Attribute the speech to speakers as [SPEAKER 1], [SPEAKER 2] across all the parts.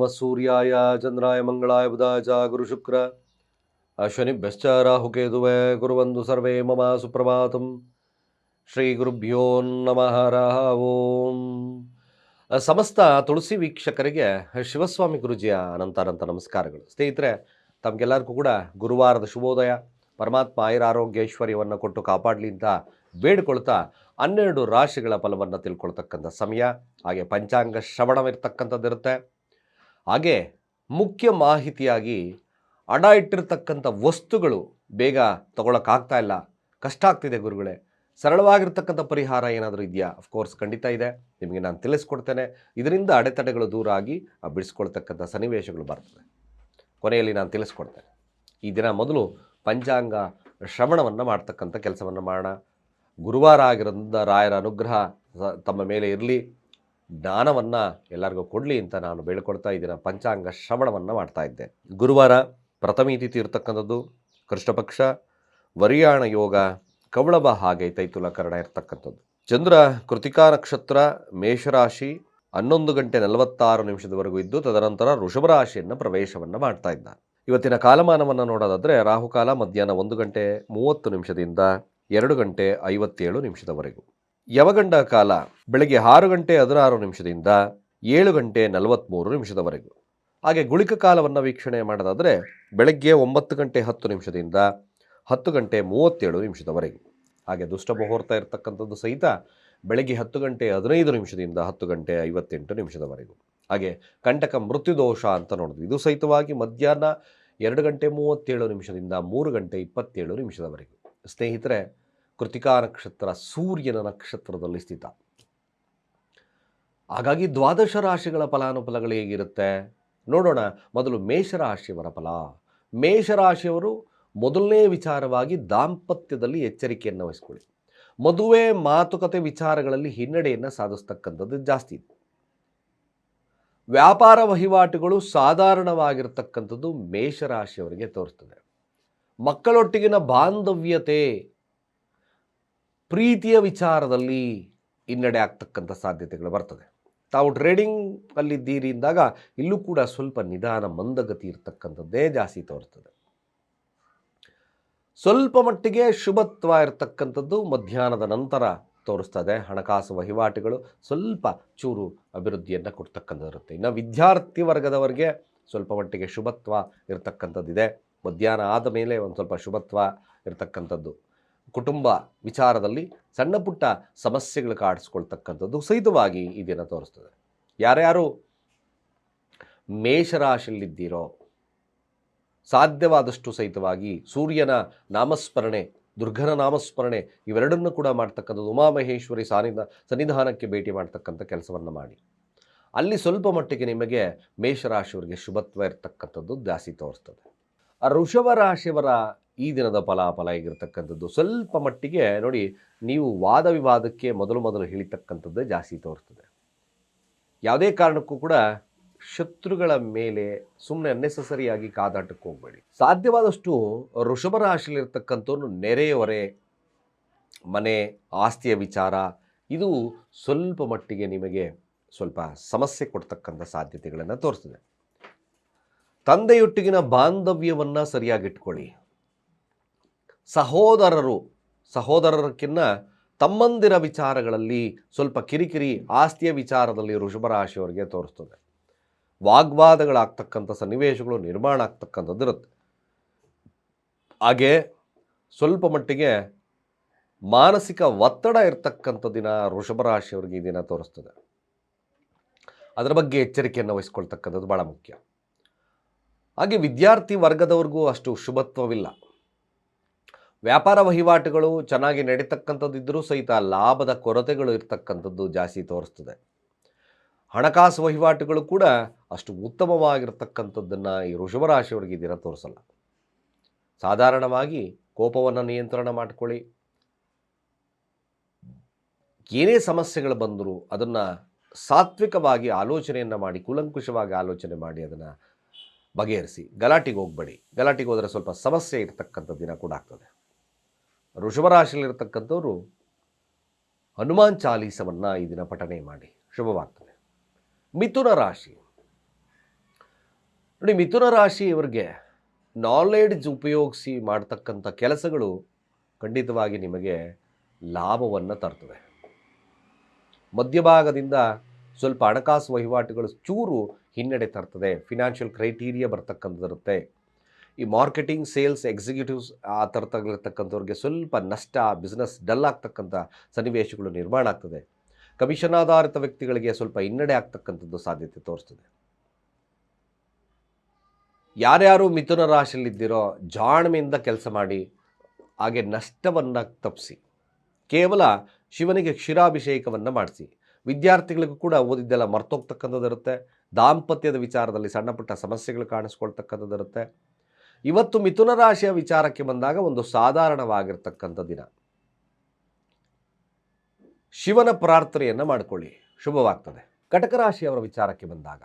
[SPEAKER 1] ನಮಃ ಸೂರ್ಯಾಯ ಚಂದ್ರಾಯ ಮಂಗಳಾಯ ಬುಧಾಯ ಚ ಗುರುಶುಕ್ರ ಅಶ್ವನಿಭ್ಯಶ್ಚ ರಾಹುಕೇತುವೆ ಗುರುವಂದು ಸರ್ವೇ ಮಮ ಸುಪ್ರಭಾತಂ ಶ್ರೀ ಗುರುಭ್ಯೋ ನಮಃ ಓಂ ಸಮಸ್ತ ತುಳಸಿ ವೀಕ್ಷಕರಿಗೆ ಶಿವಸ್ವಾಮಿ ಗುರುಜಿಯ ಅನಂತಾನಂತ ನಮಸ್ಕಾರಗಳು. ಸ್ನೇಹಿತರೆ, ತಮಗೆಲ್ಲರಿಗೂ ಕೂಡ ಗುರುವಾರದ ಶುಭೋದಯ. ಪರಮಾತ್ಮ ಆಯುರ ಆರೋಗ್ಯ ಐಶ್ವರ್ಯವನ್ನು ಕೊಟ್ಟು ಕಾಪಾಡಲಿ ಅಂತ ಬೇಡಿಕೊಳ್ತಾ ಹನ್ನೆರಡು ರಾಶಿಗಳ ಫಲವನ್ನು ತಿಳ್ಕೊಳ್ತಕ್ಕಂಥ ಸಮಯ. ಹಾಗೆ ಪಂಚಾಂಗ ಶ್ರವಣವಿರ್ತಕ್ಕಂಥದ್ದಿರುತ್ತೆ. ಹಾಗೆ ಮುಖ್ಯ ಮಾಹಿತಿಯಾಗಿ ಅಡ ಇಟ್ಟಿರ್ತಕ್ಕಂಥ ವಸ್ತುಗಳು ಬೇಗ ತಗೊಳಕ್ಕಾಗ್ತಾ ಇಲ್ಲ. ಕಷ್ಟ ಆಗ್ತಿದೆ ಗುರುಗಳೇ. ಸರಳವಾಗಿರ್ತಕ್ಕಂಥ ಪರಿಹಾರ ಏನಾದರೂ ಇದೆಯಾ? ಅಫ್ಕೋರ್ಸ್ ಖಂಡಿತ ಇದೆ. ನಿಮಗೆ ನಾನು ತಿಳಿಸ್ಕೊಡ್ತೇನೆ. ಇದರಿಂದ ಅಡೆತಡೆಗಳು ದೂರ ಆಗಿ ಆ ಬಿಡಿಸ್ಕೊಳ್ತಕ್ಕಂಥ ಸನ್ನಿವೇಶಗಳು ಬರ್ತದೆ. ಕೊನೆಯಲ್ಲಿ ನಾನು ತಿಳಿಸ್ಕೊಡ್ತೇನೆ. ಈ ದಿನ ಮೊದಲು ಪಂಚಾಂಗ ಶ್ರವಣವನ್ನು ಮಾಡ್ತಕ್ಕಂಥ ಕೆಲಸವನ್ನು ಮಾಡೋಣ. ಗುರುವಾರ ಆಗಿರೋದ್ರಿಂದ ರಾಯರ ಅನುಗ್ರಹ ತಮ್ಮ ಮೇಲೆ ಇರಲಿ. ಜ್ಞಾನವನ್ನು ಎಲ್ಲರಿಗೂ ಕೊಡಲಿ ಅಂತ ನಾನು ಬೇಳ್ಕೊಡ್ತಾ ಇದ್ದೀನಿ. ಪಂಚಾಂಗ ಶ್ರವಣವನ್ನು ಮಾಡ್ತಾ ಇದ್ದೆ. ಗುರುವಾರ ಪ್ರಥಮ ತಿಥಿ ಇರತಕ್ಕಂಥದ್ದು ಕೃಷ್ಣಪಕ್ಷ ವರಿಯಾಣ ಯೋಗ ಕವಳಬ ಹಾಗೆ ತೈತುಲ ಇರತಕ್ಕಂಥದ್ದು ಇರ್ತಕ್ಕಂಥದ್ದು. ಚಂದ್ರ ಕೃತಿಕಾ ನಕ್ಷತ್ರ, ಮೇಷರಾಶಿ ಹನ್ನೊಂದು ಗಂಟೆ ನಲವತ್ತಾರು ನಿಮಿಷದವರೆಗೂ ಇದ್ದು, ತದನಂತರ ಋಷಭರಾಶಿಯನ್ನು ಪ್ರವೇಶವನ್ನು ಮಾಡ್ತಾ ಇದ್ದ. ಇವತ್ತಿನ ಕಾಲಮಾನವನ್ನು ನೋಡೋದಾದರೆ, ರಾಹುಕಾಲ ಮಧ್ಯಾಹ್ನ ಒಂದು ಗಂಟೆ ಮೂವತ್ತು ನಿಮಿಷದಿಂದ ಎರಡು ಗಂಟೆ ಐವತ್ತೇಳು ನಿಮಿಷದವರೆಗೂ. ಯವಗಂಡ ಕಾಲ ಬೆಳಗ್ಗೆ ಆರು ಗಂಟೆ ಹದಿನಾರು ನಿಮಿಷದಿಂದ ಏಳು ಗಂಟೆ ನಲವತ್ತ್ಮೂರು ನಿಮಿಷದವರೆಗೂ. ಹಾಗೆ ಗುಳಿಕ ಕಾಲವನ್ನು ವೀಕ್ಷಣೆ ಮಾಡೋದಾದರೆ ಬೆಳಗ್ಗೆ ಒಂಬತ್ತು ಗಂಟೆ ಹತ್ತು ನಿಮಿಷದಿಂದ ಹತ್ತು ಗಂಟೆ ಮೂವತ್ತೇಳು ನಿಮಿಷದವರೆಗೂ. ಹಾಗೆ ದುಷ್ಟ ಮುಹೂರ್ತ ಇರತಕ್ಕಂಥದ್ದು ಸಹಿತ ಬೆಳಗ್ಗೆ ಹತ್ತು ಗಂಟೆ ಹದಿನೈದು ನಿಮಿಷದಿಂದ ಹತ್ತು ಗಂಟೆ ಐವತ್ತೆಂಟು ನಿಮಿಷದವರೆಗೂ. ಹಾಗೆ ಕಂಟಕ ಮೃತ್ಯುದೋಷ ಅಂತ ನೋಡಿದ್ವಿ. ಇದು ಸಹಿತವಾಗಿ ಮಧ್ಯಾಹ್ನ ಎರಡು ಗಂಟೆ ಮೂವತ್ತೇಳು ನಿಮಿಷದಿಂದ ಮೂರು ಗಂಟೆ ಇಪ್ಪತ್ತೇಳು ನಿಮಿಷದವರೆಗೂ. ಸ್ನೇಹಿತರೆ ಕೃತಿಕಾ ನಕ್ಷತ್ರ, ಸೂರ್ಯನ ನಕ್ಷತ್ರದಲ್ಲಿ ಸ್ಥಿತ. ಹಾಗಾಗಿ ದ್ವಾದಶ ರಾಶಿಗಳ ಫಲಾನುಫಲಗಳು ಹೇಗಿರುತ್ತೆ? ನೋಡೋಣ. ಮೊದಲು ಮೇಷರಾಶಿಯವರ ಫಲ. ಮೇಷರಾಶಿಯವರು ಮೊದಲನೇ ವಿಚಾರವಾಗಿ ದಾಂಪತ್ಯದಲ್ಲಿ ಎಚ್ಚರಿಕೆಯನ್ನು ವಹಿಸ್ಕೊಳ್ಳಿ. ಮದುವೆ, ಮಾತುಕತೆ ವಿಚಾರಗಳಲ್ಲಿ ಹಿನ್ನಡೆಯನ್ನು ಸಾಧಿಸ್ತಕ್ಕಂಥದ್ದು ಜಾಸ್ತಿ. ಇದೆ ವ್ಯಾಪಾರ ವಹಿವಾಟುಗಳು ಸಾಧಾರಣವಾಗಿರ್ತಕ್ಕಂಥದ್ದು ಮೇಷರಾಶಿಯವರಿಗೆ ತೋರಿಸ್ತದೆ ಮಕ್ಕಳೊಟ್ಟಿಗಿನ ಬಾಂಧವ್ಯತೆ ಪ್ರೀತಿಯ ವಿಚಾರದಲ್ಲಿ ಹಿನ್ನಡೆ ಆಗ್ತಕ್ಕಂಥ ಸಾಧ್ಯತೆಗಳು ಬರ್ತದೆ. ತಾವು ಟ್ರೇಡಿಂಗ್ ಅಲ್ಲಿದ್ದೀರಿ ಅಂದಾಗ ಇಲ್ಲೂ ಕೂಡ ಸ್ವಲ್ಪ ನಿಧಾನ ಮಂದಗತಿ ಇರ್ತಕ್ಕಂಥದ್ದೇ ಜಾಸ್ತಿ ತೋರ್ತದೆ ಸ್ವಲ್ಪ ಮಟ್ಟಿಗೆ ಶುಭತ್ವ ಇರತಕ್ಕಂಥದ್ದು ಮಧ್ಯಾಹ್ನದ ನಂತರ ತೋರಿಸ್ತದೆ. ಹಣಕಾಸು ವಹಿವಾಟುಗಳು ಸ್ವಲ್ಪ ಚೂರು ಅಭಿವೃದ್ಧಿಯನ್ನು ಕೊಡ್ತಕ್ಕಂಥದ್ದಿರುತ್ತೆ. ಇನ್ನು ವಿದ್ಯಾರ್ಥಿ ವರ್ಗದವರಿಗೆ ಸ್ವಲ್ಪ ಮಟ್ಟಿಗೆ ಶುಭತ್ವ ಇರತಕ್ಕಂಥದ್ದಿದೆ. ಮಧ್ಯಾಹ್ನ ಆದ ಮೇಲೆ ಒಂದು ಸ್ವಲ್ಪ ಶುಭತ್ವ ಇರತಕ್ಕಂಥದ್ದು. ಕುಟುಂಬ ವಿಚಾರದಲ್ಲಿ ಸಣ್ಣ ಪುಟ್ಟ ಸಮಸ್ಯೆಗಳು ಕಾಡಿಸ್ಕೊಳ್ತಕ್ಕಂಥದ್ದು ಸಹಿತವಾಗಿ ಇದನ್ನು ದಿನ ತೋರಿಸ್ತದೆ. ಯಾರ್ಯಾರು ಮೇಷರಾಶಿಯಲ್ಲಿದ್ದೀರೋ, ಸಾಧ್ಯವಾದಷ್ಟು ಸಹಿತವಾಗಿ ಸೂರ್ಯನ ನಾಮಸ್ಮರಣೆ, ದುರ್ಗನ ನಾಮಸ್ಮರಣೆ ಇವೆರಡನ್ನು ಕೂಡ ಮಾಡ್ತಕ್ಕಂಥದ್ದು ಉಮಾಮಹೇಶ್ವರಿ ಸಾನಿಧ, ಸನ್ನಿಧಾನಕ್ಕೆ ಭೇಟಿ ಮಾಡ್ತಕ್ಕಂಥ ಕೆಲಸವನ್ನು ಮಾಡಿ. ಅಲ್ಲಿ ಸ್ವಲ್ಪ ಮಟ್ಟಿಗೆ ನಿಮಗೆ ಮೇಷರಾಶಿಯವರಿಗೆ ಶುಭತ್ವ ಇರತಕ್ಕಂಥದ್ದು ಜಾಸ್ತಿ ತೋರಿಸ್ತದೆ. ಆ ವೃಷಭ ರಾಶಿಯವರ ಈ ದಿನದ ಫಲಾಫಲ ಆಗಿರ್ತಕ್ಕಂಥದ್ದು. ಸ್ವಲ್ಪ ಮಟ್ಟಿಗೆ ನೋಡಿ, ನೀವು ವಾದ ವಿವಾದಕ್ಕೆ ಮೊದಲು ಮೊದಲು ಹೇಳಿತಕ್ಕಂಥದ್ದೇ ಜಾಸ್ತಿ ತೋರಿಸ್ತದೆ ಯಾವುದೇ ಕಾರಣಕ್ಕೂ ಕೂಡ ಶತ್ರುಗಳ ಮೇಲೆ ಸುಮ್ಮನೆ ಅನ್ನೆಸಸರಿಯಾಗಿ ಕಾದಾಟಕ್ಕೆ ಹೋಗಬೇಡಿ. ಸಾಧ್ಯವಾದಷ್ಟು ವೃಷಭ ರಾಶಿಯಲ್ಲಿರ್ತಕ್ಕಂಥವ್ರು ನೆರೆಯವರೇ, ಮನೆ, ಆಸ್ತಿಯ ವಿಚಾರ, ಇದು ಸ್ವಲ್ಪ ಮಟ್ಟಿಗೆ ನಿಮಗೆ ಸ್ವಲ್ಪ ಸಮಸ್ಯೆ ಕೊಡ್ತಕ್ಕಂಥ ಸಾಧ್ಯತೆಗಳನ್ನು ತೋರಿಸ್ತದೆ. ತಂದೆಯೊಟ್ಟಿಗಿನ ಬಾಂಧವ್ಯವನ್ನು ಸರಿಯಾಗಿಟ್ಕೊಳ್ಳಿ ಸಹೋದರರು, ಸಹೋದರರಕ್ಕಿನ್ನ ತಮ್ಮಂದಿರ ವಿಚಾರಗಳಲ್ಲಿ ಸ್ವಲ್ಪ ಕಿರಿಕಿರಿ, ಆಸ್ತಿಯ ವಿಚಾರದಲ್ಲಿ ವೃಷಭ ರಾಶಿಯವರಿಗೆ ತೋರಿಸ್ತದೆ. ವಾಗ್ವಾದಗಳಾಗ್ತಕ್ಕಂಥ ಸನ್ನಿವೇಶಗಳು ನಿರ್ಮಾಣ ಆಗ್ತಕ್ಕಂಥದ್ದು ಇರುತ್ತೆ. ಹಾಗೆ ಸ್ವಲ್ಪ ಮಟ್ಟಿಗೆ ಮಾನಸಿಕ ಒತ್ತಡ ಇರತಕ್ಕಂಥ ದಿನ ಋಷಭ ರಾಶಿಯವರಿಗೆ ಈ ದಿನ ತೋರಿಸ್ತದೆ. ಅದರ ಬಗ್ಗೆ ಎಚ್ಚರಿಕೆಯನ್ನು ವಹಿಸ್ಕೊಳ್ತಕ್ಕಂಥದ್ದು ಭಾಳ ಮುಖ್ಯ. ಹಾಗೆ ವಿದ್ಯಾರ್ಥಿ ವರ್ಗದವ್ರಿಗೂ ಅಷ್ಟು ಶುಭತ್ವವಿಲ್ಲ. ವ್ಯಾಪಾರ ವಹಿವಾಟುಗಳು ಚೆನ್ನಾಗಿ ನಡೀತಕ್ಕಂಥದ್ದಿದ್ದರೂ ಸಹಿತ ಲಾಭದ ಕೊರತೆಗಳು ಇರತಕ್ಕಂಥದ್ದು ಜಾಸ್ತಿ ತೋರಿಸ್ತದೆ. ಹಣಕಾಸು ವಹಿವಾಟುಗಳು ಕೂಡ ಅಷ್ಟು ಉತ್ತಮವಾಗಿರ್ತಕ್ಕಂಥದ್ದನ್ನು ಈ ವೃಷಭರಾಶಿಯವರಿಗೆ ದಿನ ತೋರಿಸಲ್ಲ. ಸಾಧಾರಣವಾಗಿ ಕೋಪವನ್ನು ನಿಯಂತ್ರಣ ಮಾಡಿಕೊಳ್ಳಿ. ಏನೇ ಸಮಸ್ಯೆಗಳು ಬಂದರೂ ಅದನ್ನು ಸಾತ್ವಿಕವಾಗಿ ಆಲೋಚನೆಯನ್ನು ಮಾಡಿ, ಕೂಲಂಕುಷವಾಗಿ ಆಲೋಚನೆ ಮಾಡಿ ಅದನ್ನು ಬಗೆಹರಿಸಿ. ಗಲಾಟೆಗೆ ಹೋಗಬೇಡಿ. ಗಲಾಟೆಗೆ ಹೋದರೆ ಸ್ವಲ್ಪ ಸಮಸ್ಯೆ ಇರ್ತಕ್ಕಂಥ ದಿನ ಕೂಡ ಆಗ್ತದೆ. ವೃಷಭ ರಾಶಿಯಲ್ಲಿರ್ತಕ್ಕಂಥವ್ರು ಹನುಮಾನ್ ಚಾಲೀಸವನ್ನು ಈ ದಿನ ಪಠನೆ ಮಾಡಿ. ಶುಭವಾಗ್ತದೆ ಮಿಥುನ ರಾಶಿ. ನೋಡಿ, ಮಿಥುನ ರಾಶಿಯವರಿಗೆ ನಾಲೆಡ್ಜ್ ಉಪಯೋಗಿಸಿ ಮಾಡ್ತಕ್ಕಂಥ ಕೆಲಸಗಳು ಖಂಡಿತವಾಗಿ ನಿಮಗೆ ಲಾಭವನ್ನು ತರ್ತದೆ ಮಧ್ಯಭಾಗದಿಂದ ಸ್ವಲ್ಪ ಹಣಕಾಸು ವಹಿವಾಟುಗಳು ಚೂರು ಹಿನ್ನಡೆ ತರ್ತದೆ. ಫಿನಾನ್ಷಿಯಲ್ ಕ್ರೈಟೀರಿಯಾ ಬರ್ತಕ್ಕಂಥದ್ದಿರುತ್ತೆ. ಈ ಮಾರ್ಕೆಟಿಂಗ್, ಸೇಲ್ಸ್, ಎಕ್ಸಿಕ್ಯೂಟಿವ್ಸ್ ಆ ಥರದಾಗಿರ್ತಕ್ಕಂಥವ್ರಿಗೆ ಸ್ವಲ್ಪ ನಷ್ಟ, ಬಿಸ್ನೆಸ್ ಡಲ್ ಆಗ್ತಕ್ಕಂಥ ಸನ್ನಿವೇಶಗಳು ನಿರ್ಮಾಣ ಆಗ್ತದೆ. ಕಮಿಷನ್ ಆಧಾರಿತ ವ್ಯಕ್ತಿಗಳಿಗೆ ಸ್ವಲ್ಪ ಹಿನ್ನಡೆ ಆಗ್ತಕ್ಕಂಥದ್ದು ಸಾಧ್ಯತೆ ತೋರಿಸ್ತದೆ. ಯಾರ್ಯಾರು ಮಿಥುನ ರಾಶಿಯಲ್ಲಿದ್ದೀರೋ ಜಾಣ್ಮೆಯಿಂದ ಕೆಲಸ ಮಾಡಿ, ಹಾಗೆ ನಷ್ಟವನ್ನು ತಪ್ಪಿಸಿ ಕೇವಲ ಶಿವನಿಗೆ ಕ್ಷೀರಾಭಿಷೇಕವನ್ನು ಮಾಡಿಸಿ. ವಿದ್ಯಾರ್ಥಿಗಳಿಗೂ ಕೂಡ ಓದಿದ್ದೆಲ್ಲ ಮರ್ತೋಗ್ತಕ್ಕಂಥದ್ದಿರುತ್ತೆ. ದಾಂಪತ್ಯದ ವಿಚಾರದಲ್ಲಿ ಸಣ್ಣ ಪುಟ್ಟ ಸಮಸ್ಯೆಗಳು ಕಾಣಿಸ್ಕೊಳ್ತಕ್ಕಂಥದ್ದಿರುತ್ತೆ. ಇವತ್ತು ಮಿಥುನ ರಾಶಿಯ ವಿಚಾರಕ್ಕೆ ಬಂದಾಗ ಒಂದು ಸಾಧಾರಣವಾಗಿರ್ತಕ್ಕಂಥ ದಿನ. ಶಿವನ ಪ್ರಾರ್ಥನೆಯನ್ನು ಮಾಡಿಕೊಳ್ಳಿ. ಶುಭವಾಗ್ತದೆ. ಕಟಕ ರಾಶಿಯವರ ವಿಚಾರಕ್ಕೆ ಬಂದಾಗ,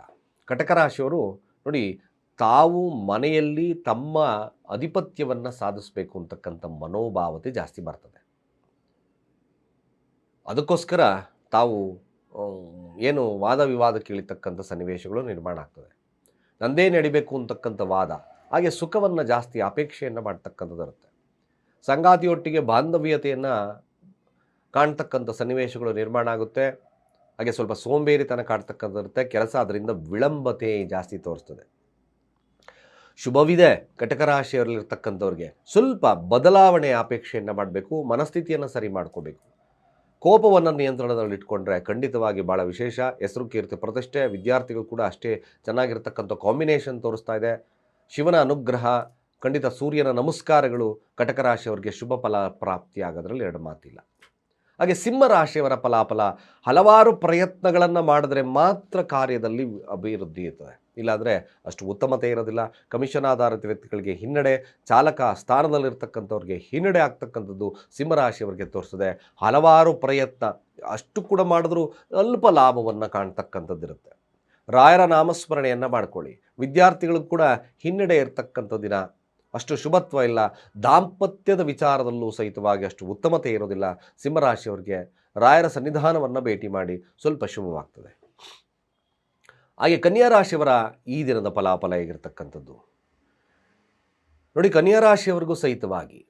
[SPEAKER 1] ಕಟಕ ರಾಶಿಯವರು ನೋಡಿ, ತಾವು ಮನೆಯಲ್ಲಿ ತಮ್ಮ ಅಧಿಪತ್ಯವನ್ನು ಸಾಧಿಸಬೇಕು ಅಂತಕ್ಕಂಥ ಮನೋಭಾವತೆ ಜಾಸ್ತಿ ಬರ್ತದೆ. ಅದಕ್ಕೋಸ್ಕರ ತಾವು ಏನು ವಾದ ವಿವಾದ ಕೇಳಿತಕ್ಕಂಥ ಸನ್ನಿವೇಶಗಳು ನಿರ್ಮಾಣ ಆಗ್ತದೆ. ನಂದೇ ನಡಿಬೇಕು ಅಂತಕ್ಕಂಥ ವಾದ ಹಾಗೆ ಸುಖವನ್ನು ಜಾಸ್ತಿ ಅಪೇಕ್ಷೆಯನ್ನು ಮಾಡ್ತಕ್ಕಂಥದ್ದಿರುತ್ತೆ ಸಂಗಾತಿಯೊಟ್ಟಿಗೆ ಬಾಂಧವ್ಯತೆಯನ್ನು ಕಾಣ್ತಕ್ಕಂಥ ಸನ್ನಿವೇಶಗಳು ನಿರ್ಮಾಣ ಆಗುತ್ತೆ. ಹಾಗೆ ಸ್ವಲ್ಪ ಸೋಂಬೇರಿತನ ಕಾಡ್ತಕ್ಕಂಥದ್ದಿರುತ್ತೆ ಕೆಲಸ ಅದರಿಂದ ವಿಳಂಬತೆ ಜಾಸ್ತಿ ತೋರಿಸ್ತದೆ. ಶುಭವಿದೆ ಕಟಕ ರಾಶಿಯವರಲ್ಲಿರ್ತಕ್ಕಂಥವ್ರಿಗೆ ಸ್ವಲ್ಪ ಬದಲಾವಣೆ ಅಪೇಕ್ಷೆಯನ್ನು ಮಾಡಬೇಕು, ಮನಸ್ಥಿತಿಯನ್ನು ಸರಿ ಮಾಡ್ಕೋಬೇಕು. ಕೋಪವನ್ನು ನಿಯಂತ್ರಣದಲ್ಲಿಟ್ಕೊಂಡ್ರೆ ಖಂಡಿತವಾಗಿ ಭಾಳ ವಿಶೇಷ. ಹೆಸರು, ಕೀರ್ತಿ, ಪ್ರತಿಷ್ಠೆ, ವಿದ್ಯಾರ್ಥಿಗಳು ಕೂಡ ಅಷ್ಟೇ ಚೆನ್ನಾಗಿರ್ತಕ್ಕಂಥ ಕಾಂಬಿನೇಷನ್ ತೋರಿಸ್ತಾ ಇದೆ. ಶಿವನ ಅನುಗ್ರಹ, ಖಂಡಿತ ಸೂರ್ಯನ ನಮಸ್ಕಾರಗಳು ಕಟಕ ರಾಶಿಯವರಿಗೆ ಶುಭ ಫಲ ಪ್ರಾಪ್ತಿಯಾಗೋದ್ರಲ್ಲಿ ಎರಡು ಮಾತಿಲ್ಲ. ಹಾಗೆ ಸಿಂಹ ರಾಶಿಯವರ ಫಲಾಫಲ ಹಲವಾರು ಪ್ರಯತ್ನಗಳನ್ನು ಮಾಡಿದ್ರೆ ಮಾತ್ರ ಕಾರ್ಯದಲ್ಲಿ ಅಭಿವೃದ್ಧಿ ಇರ್ತದೆ. ಇಲ್ಲಾಂದರೆ ಅಷ್ಟು ಉತ್ತಮತೆ ಇರೋದಿಲ್ಲ. ಕಮಿಷನ್ ಆಧಾರಿತ ವ್ಯಕ್ತಿಗಳಿಗೆ ಹಿನ್ನಡೆ, ಚಾಲಕ ಸ್ಥಾನದಲ್ಲಿರ್ತಕ್ಕಂಥವ್ರಿಗೆ ಹಿನ್ನಡೆ ಆಗ್ತಕ್ಕಂಥದ್ದು ಸಿಂಹರಾಶಿಯವರಿಗೆ ತೋರಿಸ್ತದೆ ಹಲವಾರು ಪ್ರಯತ್ನ ಅಷ್ಟು ಕೂಡ ಮಾಡಿದ್ರೂ ಅಲ್ಪ ಲಾಭವನ್ನು ಕಾಣ್ತಕ್ಕಂಥದ್ದಿರುತ್ತೆ. ರಾಯರ ನಾಮಸ್ಮರಣೆಯನ್ನು ಮಾಡ್ಕೊಳ್ಳಿ. ವಿದ್ಯಾರ್ಥಿಗಳು ಕೂಡ ಹಿನ್ನಡೆ ಇರತಕ್ಕಂಥ ದಿನ. ಅಷ್ಟು ಶುಭತ್ವ ಇಲ್ಲ. ದಾಂಪತ್ಯದ ವಿಚಾರದಲ್ಲೂ ಸಹಿತವಾಗಿ ಅಷ್ಟು ಉತ್ತಮತೆ ಇರೋದಿಲ್ಲ. ಸಿಂಹರಾಶಿಯವರಿಗೆ ರಾಯರ ಸನ್ನಿಧಾನವನ್ನು ಭೇಟಿ ಮಾಡಿ ಸ್ವಲ್ಪ ಶುಭವಾಗ್ತದೆ. ಹಾಗೆ ಕನ್ಯಾ ರಾಶಿಯವರ ಈ ದಿನದ ಫಲಾಫಲ ಹೇಗಿರ್ತಕ್ಕಂಥದ್ದು? ನೋಡಿ, ಕನ್ಯಾ ರಾಶಿಯವರಿಗೂ ಸಹಿತವಾಗಿ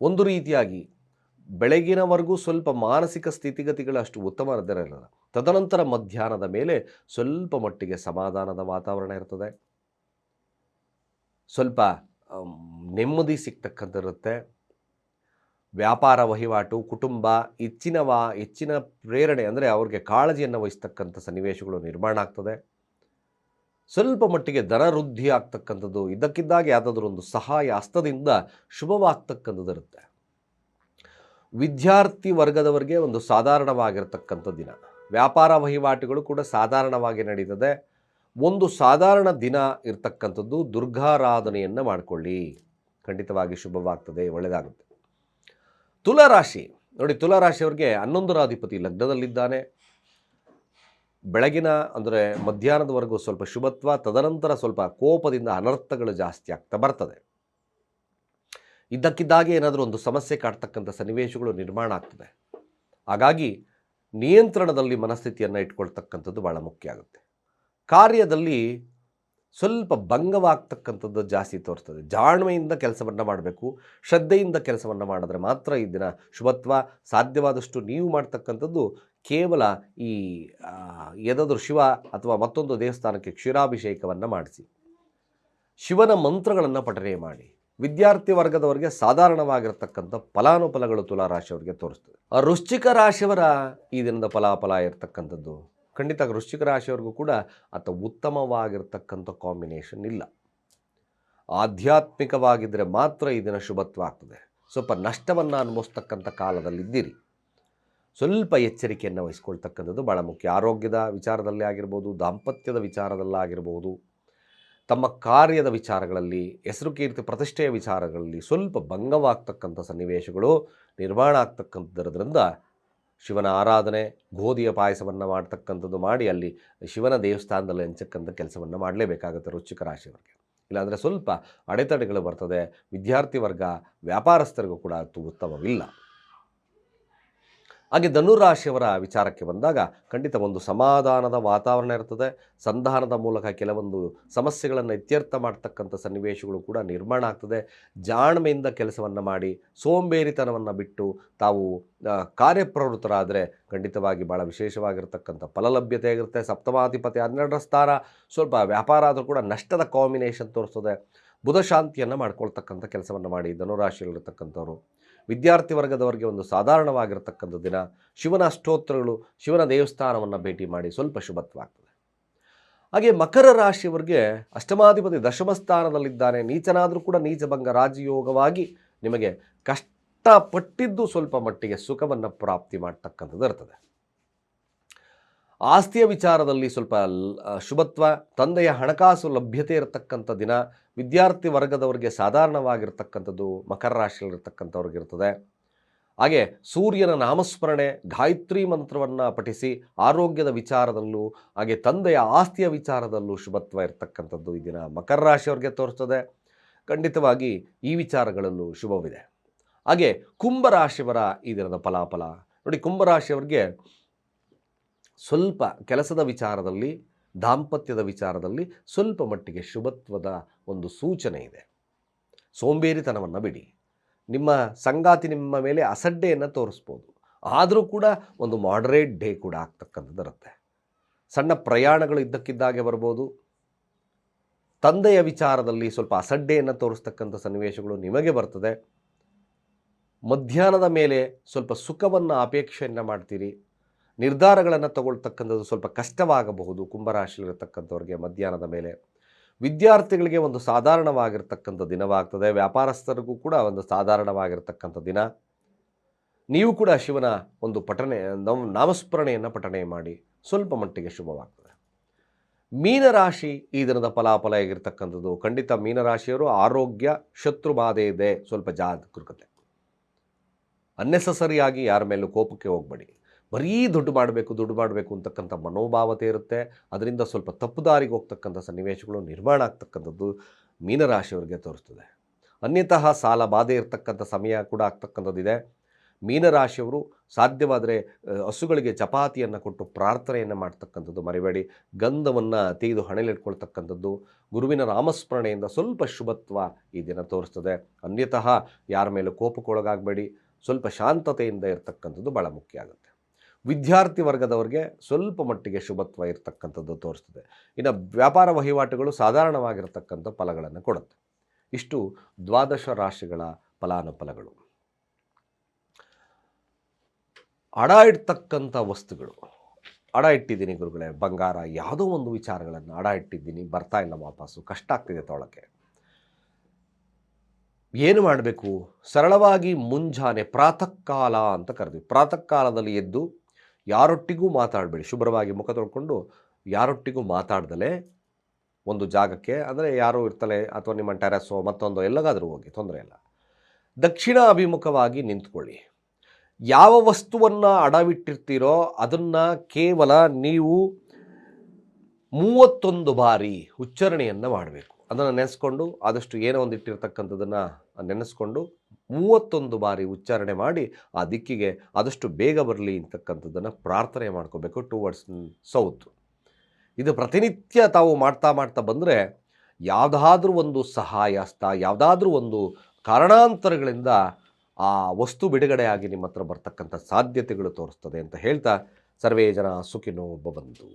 [SPEAKER 1] ಒಂದು ರೀತಿಯಾಗಿ ಬೆಳಗಿನವರೆಗೂ ಸ್ವಲ್ಪ ಮಾನಸಿಕ ಸ್ಥಿತಿಗತಿಗಳು ಅಷ್ಟು ಉತ್ತಮದಿರಲಿಲ್ಲ ತದನಂತರ ಮಧ್ಯಾಹ್ನದ ಮೇಲೆ ಸ್ವಲ್ಪ ಮಟ್ಟಿಗೆ ಸಮಾಧಾನದ ವಾತಾವರಣ ಇರ್ತದೆ. ಸ್ವಲ್ಪ ನೆಮ್ಮದಿ ಸಿಗ್ತಕ್ಕಂಥಿರುತ್ತೆ ವ್ಯಾಪಾರ ವಹಿವಾಟು, ಕುಟುಂಬ ಹೆಚ್ಚಿನವ ಹೆಚ್ಚಿನ ಪ್ರೇರಣೆ ಅಂದರೆ ಅವ್ರಿಗೆ ಕಾಳಜಿಯನ್ನು ವಹಿಸ್ತಕ್ಕಂಥ ಸನ್ನಿವೇಶಗಳು ನಿರ್ಮಾಣ ಆಗ್ತದೆ. ಸ್ವಲ್ಪ ಮಟ್ಟಿಗೆ ದರ ವೃದ್ಧಿ ಆಗ್ತಕ್ಕಂಥದ್ದು ಇದ್ದಕ್ಕಿದ್ದಾಗ ಯಾವುದಾದ್ರೂ ಒಂದು ಸಹಾಯ ಹಸ್ತದಿಂದ ಶುಭವಾಗ್ತಕ್ಕಂಥದ್ದಿರುತ್ತೆ. ವಿದ್ಯಾರ್ಥಿ ವರ್ಗದವರಿಗೆ ಒಂದು ಸಾಧಾರಣವಾಗಿರ್ತಕ್ಕಂಥ ದಿನ. ವ್ಯಾಪಾರ ವಹಿವಾಟುಗಳು ಕೂಡ ಸಾಧಾರಣವಾಗಿ ನಡೀತದೆ. ಒಂದು ಸಾಧಾರಣ ದಿನ ಇರ್ತಕ್ಕಂಥದ್ದು ದುರ್ಗಾರಾಧನೆಯನ್ನು ಮಾಡಿಕೊಳ್ಳಿ. ಖಂಡಿತವಾಗಿ ಶುಭವಾಗ್ತದೆ, ಒಳ್ಳೆಯದಾಗುತ್ತೆ. ತುಲಾರಾಶಿ. ನೋಡಿ, ತುಲಾರಾಶಿಯವ್ರಿಗೆ ಹನ್ನೊಂದರ ಅಧಿಪತಿ ಲಗ್ನದಲ್ಲಿದ್ದಾನೆ. ಬೆಳಗಿನ, ಅಂದರೆ ಮಧ್ಯಾಹ್ನದವರೆಗೂ ಸ್ವಲ್ಪ ಶುಭತ್ವ, ತದನಂತರ ಸ್ವಲ್ಪ ಕೋಪದಿಂದ ಅನರ್ಥಗಳು ಜಾಸ್ತಿ ಆಗ್ತಾ ಬರ್ತದೆ. ಇದ್ದಕ್ಕಿದ್ದಾಗೆ ಏನಾದರೂ ಒಂದು ಸಮಸ್ಯೆ ಕಾಡ್ತಕ್ಕಂಥ ಸನ್ನಿವೇಶಗಳು ನಿರ್ಮಾಣ ಆಗ್ತದೆ. ಹಾಗಾಗಿ ನಿಯಂತ್ರಣದಲ್ಲಿ ಮನಸ್ಥಿತಿಯನ್ನು ಇಟ್ಕೊಳ್ತಕ್ಕಂಥದ್ದು ಭಾಳ ಮುಖ್ಯ ಆಗುತ್ತೆ. ಕಾರ್ಯದಲ್ಲಿ ಸ್ವಲ್ಪ ಭಂಗವಾಗ್ತಕ್ಕಂಥದ್ದು ಜಾಸ್ತಿ ತೋರಿಸ್ತದೆ ಜಾಣ್ಮೆಯಿಂದ ಕೆಲಸವನ್ನು ಮಾಡಬೇಕು, ಶ್ರದ್ಧೆಯಿಂದ ಕೆಲಸವನ್ನು ಮಾಡಿದ್ರೆ ಮಾತ್ರ ಈ ದಿನ ಶುಭತ್ವ ಸಾಧ್ಯವಾದಷ್ಟು ನೀವು ಮಾಡ್ತಕ್ಕಂಥದ್ದು ಕೇವಲ ಈ ಎದಾದರೂ ಶಿವ ಅಥವಾ ಮತ್ತೊಂದು ದೇವಸ್ಥಾನಕ್ಕೆ ಕ್ಷೀರಾಭಿಷೇಕವನ್ನು ಮಾಡಿಸಿ. ಶಿವನ ಮಂತ್ರಗಳನ್ನು ಪಠನೆ ಮಾಡಿ. ವಿದ್ಯಾರ್ಥಿ ವರ್ಗದವರಿಗೆ ಸಾಧಾರಣವಾಗಿರ್ತಕ್ಕಂಥ ಫಲಾನುಫಲಗಳು ತುಲಾರಾಶಿಯವರಿಗೆ ತೋರಿಸ್ತದೆ. ಆ ವೃಶ್ಚಿಕ ರಾಶಿಯವರ ಈ ದಿನದ ಫಲಾಫಲ ಇರತಕ್ಕಂಥದ್ದು ಖಂಡಿತ ವೃಶ್ಚಿಕ ರಾಶಿಯವರಿಗೂ ಕೂಡ ಅತ ಉತ್ತಮವಾಗಿರ್ತಕ್ಕಂಥ ಕಾಂಬಿನೇಷನ್ ಇಲ್ಲ. ಆಧ್ಯಾತ್ಮಿಕವಾಗಿದ್ದರೆ ಮಾತ್ರ ಈ ದಿನ ಶುಭತ್ವ ಆಗ್ತದೆ ಸ್ವಲ್ಪ ನಷ್ಟವನ್ನು ಅನುಭವಿಸ್ತಕ್ಕಂಥ ಕಾಲದಲ್ಲಿದ್ದೀರಿ. ಸ್ವಲ್ಪ ಎಚ್ಚರಿಕೆಯನ್ನು ವಹಿಸ್ಕೊಳ್ತಕ್ಕಂಥದ್ದು ಭಾಳ ಮುಖ್ಯ. ಆರೋಗ್ಯದ ವಿಚಾರದಲ್ಲಿ ಆಗಿರ್ಬೋದು, ದಾಂಪತ್ಯದ ವಿಚಾರದಲ್ಲಾಗಿರ್ಬೋದು ತಮ್ಮ ಕಾರ್ಯದ ವಿಚಾರಗಳಲ್ಲಿ, ಹೆಸರು ಕೀರ್ತಿ ಪ್ರತಿಷ್ಠೆಯ ವಿಚಾರಗಳಲ್ಲಿ ಸ್ವಲ್ಪ ಭಂಗವಾಗ್ತಕ್ಕಂಥ ಸನ್ನಿವೇಶಗಳು ನಿರ್ಮಾಣ ಆಗ್ತಕ್ಕಂಥದ್ದರಿಂದ ಶಿವನ ಆರಾಧನೆ, ಗೋಧಿಯ ಪಾಯಸವನ್ನು ಮಾಡ್ತಕ್ಕಂಥದ್ದು ಮಾಡಿ ಅಲ್ಲಿ ಶಿವನ ದೇವಸ್ಥಾನದಲ್ಲಿ ಹಂಚಕ್ಕಂಥ ಕೆಲಸವನ್ನು ಮಾಡಲೇಬೇಕಾಗುತ್ತೆ ವೃಶ್ಚಿಕ ರಾಶಿಯವರಿಗೆ. ಇಲ್ಲಾಂದರೆ ಸ್ವಲ್ಪ ಅಡೆತಡೆಗಳು ಬರ್ತದೆ, ವಿದ್ಯಾರ್ಥಿ ವರ್ಗ ವ್ಯಾಪಾರಸ್ಥರಿಗೂ ಕೂಡ ಅದು ಉತ್ತಮವಿಲ್ಲ. ಹಾಗೆ ಧನುರಾಶಿಯವರ ವಿಚಾರಕ್ಕೆ ಬಂದಾಗ ಖಂಡಿತ ಒಂದು ಸಮಾಧಾನದ ವಾತಾವರಣ ಇರ್ತದೆ. ಸಂಧಾನದ ಮೂಲಕ ಕೆಲವೊಂದು ಸಮಸ್ಯೆಗಳನ್ನು ಇತ್ಯರ್ಥ ಮಾಡ್ತಕ್ಕಂಥ ಸನ್ನಿವೇಶಗಳು ಕೂಡ ನಿರ್ಮಾಣ ಆಗ್ತದೆ. ಜಾಣ್ಮೆಯಿಂದ ಕೆಲಸವನ್ನು ಮಾಡಿ, ಸೋಂಬೇರಿತನವನ್ನು ಬಿಟ್ಟು ತಾವು ಕಾರ್ಯಪ್ರವೃತ್ತರಾದರೆ ಖಂಡಿತವಾಗಿ ಭಾಳ ವಿಶೇಷವಾಗಿರ್ತಕ್ಕಂಥ ಫಲಲಭ್ಯತೆ ಆಗಿರುತ್ತೆ. ಸಪ್ತಮಾಧಿಪತಿ ಹನ್ನೆರಡರ ಸ್ಥಾನ, ಸ್ವಲ್ಪ ವ್ಯಾಪಾರ ಆದರೂ ಕೂಡ ನಷ್ಟದ ಕಾಂಬಿನೇಷನ್ ತೋರಿಸ್ತದೆ. ಬುಧಶಾಂತಿಯನ್ನು ಮಾಡ್ಕೊಳ್ತಕ್ಕಂಥ ಕೆಲಸವನ್ನು ಮಾಡಿ ಧನುರಾಶಿಯಲ್ಲಿರ್ತಕ್ಕಂಥವ್ರು. ವಿದ್ಯಾರ್ಥಿ ವರ್ಗದವರಿಗೆ ಒಂದು ಸಾಧಾರಣವಾಗಿರತಕ್ಕಂಥ ದಿನ. ಶಿವನ ಅಷ್ಟೋತ್ತರಗಳು ಶಿವನ ದೇವಸ್ಥಾನವನ್ನು ಭೇಟಿ ಮಾಡಿ ಸ್ವಲ್ಪ ಶುಭತ್ವಾಗ್ತದೆ. ಹಾಗೆ ಮಕರ ರಾಶಿಯವರಿಗೆ ಅಷ್ಟಮಾಧಿಪತಿ ದಶಮ ಸ್ಥಾನದಲ್ಲಿದ್ದಾನೆ. ನೀಚನಾದರೂ ಕೂಡ ನೀಚಭಂಗ ರಾಜಯೋಗವಾಗಿ ನಿಮಗೆ ಕಷ್ಟಪಟ್ಟಿದ್ದು ಸ್ವಲ್ಪ ಮಟ್ಟಿಗೆ ಸುಖವನ್ನು ಪ್ರಾಪ್ತಿ ಮಾಡ್ತಕ್ಕಂಥದ್ದು ಇರ್ತದೆ. ಆಸ್ತಿಯ ವಿಚಾರದಲ್ಲಿ ಸ್ವಲ್ಪ ಶುಭತ್ವ, ತಂದೆಯ ಹಣಕಾಸು ಲಭ್ಯತೆ ಇರತಕ್ಕಂಥ ದಿನ, ವಿದ್ಯಾರ್ಥಿ ವರ್ಗದವರಿಗೆ ಸಾಧಾರಣವಾಗಿರ್ತಕ್ಕಂಥದ್ದು, ಮಕರ ರಾಶಿಯಲ್ಲಿರ್ತಕ್ಕಂಥವ್ರಿಗೆ ಇರ್ತದೆ ಹಾಗೆ ಸೂರ್ಯನ ನಾಮಸ್ಮರಣೆ, ಗಾಯತ್ರಿ ಮಂತ್ರವನ್ನು ಪಠಿಸಿ, ಆರೋಗ್ಯದ ವಿಚಾರದಲ್ಲೂ, ಹಾಗೆ ತಂದೆಯ ಆಸ್ತಿಯ ವಿಚಾರದಲ್ಲೂ ಶುಭತ್ವ ಇರತಕ್ಕಂಥದ್ದು ಈ ದಿನ ಮಕರ ರಾಶಿಯವ್ರಿಗೆ ತೋರಿಸ್ತದೆ. ಖಂಡಿತವಾಗಿ ಈ ವಿಚಾರಗಳಲ್ಲೂ ಶುಭವಿದೆ. ಹಾಗೆ ಕುಂಭರಾಶಿಯವರ ಈ ದಿನದ ಫಲಾಫಲ. ನೋಡಿ ಕುಂಭರಾಶಿಯವರಿಗೆ ಸ್ವಲ್ಪ ಕೆಲಸದ ವಿಚಾರದಲ್ಲಿ, ದಾಂಪತ್ಯದ ವಿಚಾರದಲ್ಲಿ ಸ್ವಲ್ಪ ಮಟ್ಟಿಗೆ ಶುಭತ್ವದ ಒಂದು ಸೂಚನೆ ಇದೆ. ಸೋಂಬೇರಿತನವನ್ನು ಬಿಡಿ. ನಿಮ್ಮ ಸಂಗಾತಿ ನಿಮ್ಮ ಮೇಲೆ ಅಸಡ್ಡೆಯನ್ನು ತೋರಿಸ್ಬೋದು. ಆದರೂ ಕೂಡ ಒಂದು ಮಾಡರೇಟ್ ಡೇ ಕೂಡ ಆಗ್ತಕ್ಕಂಥದ್ದು ಇರುತ್ತೆ. ಸಣ್ಣ ಪ್ರಯಾಣಗಳು ಇದ್ದಕ್ಕಿದ್ದಾಗೆ ಬರ್ಬೋದು. ತಂದೆಯ ವಿಚಾರದಲ್ಲಿ ಸ್ವಲ್ಪ ಅಸಡ್ಡೆಯನ್ನು ತೋರಿಸ್ತಕ್ಕಂಥ ಸನ್ನಿವೇಶಗಳು ನಿಮಗೆ ಬರ್ತದೆ. ಮಧ್ಯಾಹ್ನದ ಮೇಲೆ ಸ್ವಲ್ಪ ಸುಖವನ್ನು, ಅಪೇಕ್ಷೆಯನ್ನು ಮಾಡ್ತೀರಿ. ನಿರ್ಧಾರಗಳನ್ನು ತಗೊಳ್ತಕ್ಕಂಥದ್ದು ಸ್ವಲ್ಪ ಕಷ್ಟವಾಗಬಹುದು, ಕುಂಭರಾಶಿಯಲ್ಲಿರತಕ್ಕಂಥವ್ರಿಗೆ ಮಧ್ಯಾಹ್ನದ ಮೇಲೆ. ವಿದ್ಯಾರ್ಥಿಗಳಿಗೆ ಒಂದು ಸಾಧಾರಣವಾಗಿರ್ತಕ್ಕಂಥ ದಿನವಾಗ್ತದೆ, ವ್ಯಾಪಾರಸ್ಥರಿಗೂ ಕೂಡ ಒಂದು ಸಾಧಾರಣವಾಗಿರ್ತಕ್ಕಂಥ ದಿನ. ನೀವು ಕೂಡ ಶಿವನ ಒಂದು ಪಠನೆ ನಾಮಸ್ಮರಣೆಯನ್ನು ಪಠನೆ ಮಾಡಿ, ಸ್ವಲ್ಪ ಮಟ್ಟಿಗೆ ಶುಭವಾಗ್ತದೆ. ಮೀನರಾಶಿ ಈ ದಿನದ ಫಲಾಫಲ ಆಗಿರ್ತಕ್ಕಂಥದ್ದು ಖಂಡಿತ ಮೀನರಾಶಿಯವರು ಆರೋಗ್ಯ, ಶತ್ರು ಬಾಧೆ ಇದೆ, ಸ್ವಲ್ಪ ಜಾಗರೂಕತೆ ಅನ್ನೆಸಸರಿಯಾಗಿ ಯಾರ ಮೇಲೂ ಕೋಪಕ್ಕೆ ಹೋಗಬೇಡಿ. ಬರೀ ದುಡ್ಡು ಮಾಡಬೇಕು ದುಡ್ಡು ಮಾಡಬೇಕು ಅಂತಕ್ಕಂಥ ಮನೋಭಾವತೆ ಇರುತ್ತೆ. ಅದರಿಂದ ಸ್ವಲ್ಪ ತಪ್ಪು ದಾರಿಗೆ ಹೋಗ್ತಕ್ಕಂಥ ಸನ್ನಿವೇಶಗಳು ನಿರ್ಮಾಣ ಆಗ್ತಕ್ಕಂಥದ್ದು ಮೀನರಾಶಿಯವರಿಗೆ ತೋರಿಸ್ತದೆ ಅನ್ಯತಃ ಸಾಲ ಬಾಧೆ ಇರತಕ್ಕಂಥ ಸಮಯ ಕೂಡ ಆಗ್ತಕ್ಕಂಥದ್ದಿದೆ. ಮೀನರಾಶಿಯವರು ಸಾಧ್ಯವಾದರೆ ಹಸುಗಳಿಗೆ ಚಪಾತಿಯನ್ನು ಕೊಟ್ಟು ಪ್ರಾರ್ಥನೆಯನ್ನು ಮಾಡ್ತಕ್ಕಂಥದ್ದು ಮರಿಬೇಡಿ. ಗಂಧವನ್ನು ತೆಗೆದು ಹಣೆಲಿಟ್ಕೊಳ್ತಕ್ಕಂಥದ್ದು ಗುರುವಿನ ರಾಮಸ್ಮರಣೆಯಿಂದ ಸ್ವಲ್ಪ ಶುಭತ್ವ ಈ ದಿನ ತೋರಿಸ್ತದೆ ಅನ್ಯತಃ ಯಾರ ಮೇಲೂ ಕೋಪಕ್ಕೊಳಗಾಗಬೇಡಿ ಸ್ವಲ್ಪ ಶಾಂತತೆಯಿಂದ ಇರತಕ್ಕಂಥದ್ದು ಭಾಳ ಮುಖ್ಯ ಆಗುತ್ತೆ. ವಿದ್ಯಾರ್ಥಿ ವರ್ಗದವರಿಗೆ ಸ್ವಲ್ಪ ಮಟ್ಟಿಗೆ ಶುಭತ್ವ ಇರತಕ್ಕಂಥದ್ದು ತೋರಿಸ್ತದೆ. ಇನ್ನು ವ್ಯಾಪಾರ ವಹಿವಾಟುಗಳು ಸಾಧಾರಣವಾಗಿರತಕ್ಕಂಥ ಫಲಗಳನ್ನು ಕೊಡುತ್ತೆ. ಇಷ್ಟು ದ್ವಾದಶ ರಾಶಿಗಳ ಫಲಾನುಫಲಗಳು. ಅಡ ಇಡ್ತಕ್ಕಂಥ ವಸ್ತುಗಳು. ಅಡ ಇಟ್ಟಿದ್ದೀನಿ ಗುರುಗಳೇ, ಬಂಗಾರ, ಯಾವುದೋ ಒಂದು ವಿಚಾರಗಳನ್ನು ಅಡ ಇಟ್ಟಿದ್ದೀನಿ, ಬರ್ತಾ ಇಲ್ಲ ವಾಪಸ್ಸು, ಕಷ್ಟ ಆಗ್ತಿದೆ ತೊಳಕ್ಕೆ. ಏನು ಮಾಡಬೇಕು? ಸರಳವಾಗಿ ಮುಂಜಾನೆ ಪ್ರಾತಃ ಕಾಲ ಅಂತ ಕರೆದ್ವಿ. ಪ್ರಾತಃ ಕಾಲದಲ್ಲಿ ಎದ್ದು ಯಾರೊಟ್ಟಿಗೂ ಮಾತಾಡಬೇಡಿ. ಶುಭ್ರವಾಗಿ ಮುಖ ತೊಳ್ಕೊಂಡು ಯಾರೊಟ್ಟಿಗೂ ಮಾತಾಡ್ದಲೇ ಒಂದು ಜಾಗಕ್ಕೆ, ಅಂದರೆ ಯಾರು ಇರ್ತಲೆ ಅಥವಾ ನಿಮ್ಮ ಟೆರೆಸ್ಸೋ ಮತ್ತೊಂದು ಎಲ್ಲಗಾದರೂ ಹೋಗಿ, ತೊಂದರೆ ಇಲ್ಲ. ದಕ್ಷಿಣ ಅಭಿಮುಖವಾಗಿ ನಿಂತ್ಕೊಳ್ಳಿ. ಯಾವ ವಸ್ತುವನ್ನು ಅಡವಿಟ್ಟಿರ್ತೀರೋ ಅದನ್ನು ಕೇವಲ ನೀವು ಮೂವತ್ತೊಂದು ಬಾರಿ ಉಚ್ಚಾರಣೆಯನ್ನು ಮಾಡಬೇಕು. ಅದನ್ನು ನೆನೆಸ್ಕೊಂಡು ಆದಷ್ಟು ಏನೋ ಒಂದು ಇಟ್ಟಿರ್ತಕ್ಕಂಥದ್ದನ್ನು ನೆನೆಸ್ಕೊಂಡು ಮೂವತ್ತೊಂದು ಬಾರಿ ಉಚ್ಚಾರಣೆ ಮಾಡಿ ಆ ದಿಕ್ಕಿಗೆ ಆದಷ್ಟು ಬೇಗ ಬರಲಿ ಅಂತಕ್ಕಂಥದ್ದನ್ನು ಪ್ರಾರ್ಥನೆ ಮಾಡ್ಕೋಬೇಕು ಟುವರ್ಡ್ಸ್ ಸೌತ್ ಇದು ಪ್ರತಿನಿತ್ಯ ತಾವು ಮಾಡ್ತಾ ಮಾಡ್ತಾ ಬಂದರೆ ಯಾವುದಾದ್ರೂ ಒಂದು ಸಹಾಯ ಹಸ್ತ ಯಾವುದಾದ್ರೂ ಒಂದು ಕಾರಣಾಂತರಗಳಿಂದ ಆ ವಸ್ತು ಬಿಡುಗಡೆಯಾಗಿ ನಿಮ್ಮ ಹತ್ರ ಬರ್ತಕ್ಕಂಥ ಸಾಧ್ಯತೆಗಳು ತೋರಿಸ್ತದೆ ಅಂತ ಹೇಳ್ತಾ ಸರ್ವೇ ಜನ ಸುಖಿನೋ ಬಂದು